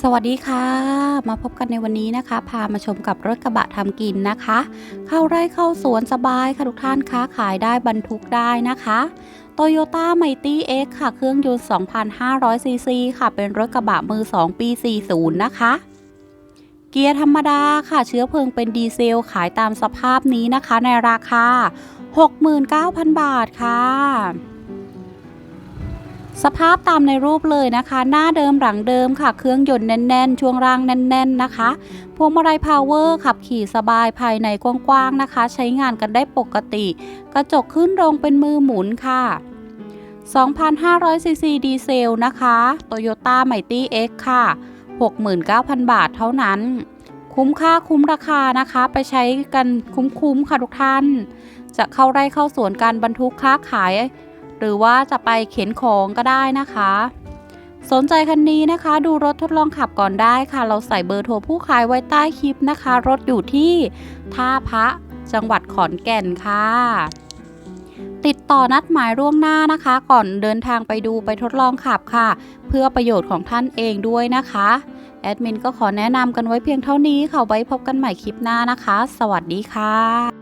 สวัสดีค่ะ มาพบกันในวันนี้นะคะ พามาชมกับรถกระบะทำกินนะคะ เข้าไร่เข้าสวนสบายค่ะทุกท่านค้าขายได้บรรทุกได้นะคะ Toyota m i g h t y X ค่ะ เครื่องยนต์ 2,500 ซีซีค่ะ เป็นรถกระบะมือ 2 ปี 40 นะคะ เกียร์ธรรมดาค่ะ เชื้อเพลิงเป็นดีเซลขายตามสภาพนี้นะคะ ในราคา 69,000 บาทค่ะ สภาพตามในรูปเลยนะคะ หน้าเดิมหลังเดิมค่ะ เครื่องยนต์แน่น ๆ ช่วงล่างแน่น ๆ นะคะ พวงมาลัยพาวเวอร์ขับขี่สบายภายในกว้าง ๆ นะคะ ใช้งานกันได้ปกติ กระจกขึ้นลงเป็นมือหมุนค่ะ2,500ซีซีดีเซลนะคะ Toyota m i g h t y X ค่ะ 69,000 บาทเท่านั้น คุ้มค่าคุ้มราคานะคะ ไปใช้กันคุ้มๆค่ะทุกท่าน จะเข้าไร่เข้าสวนการบรรทุกค้าขาย หรือว่าจะไปเข็นของก็ได้นะคะ สนใจคันนี้นะคะ ดูรถทดลองขับก่อนได้ค่ะ เราใส่เบอร์โทรผู้ขายไว้ใต้คลิปนะคะ รถอยู่ที่ท่าพระจังหวัดขอนแก่นค่ะติดต่อนัดหมายล่วงหน้านะคะ ก่อนเดินทางไปดูไปทดลองขับค่ะ เพื่อประโยชน์ของท่านเองด้วยนะคะ แอดมินก็ขอแนะนำกันไว้เพียงเท่านี้ค่ะ ไว้พบกันใหม่คลิปหน้านะคะ สวัสดีค่ะ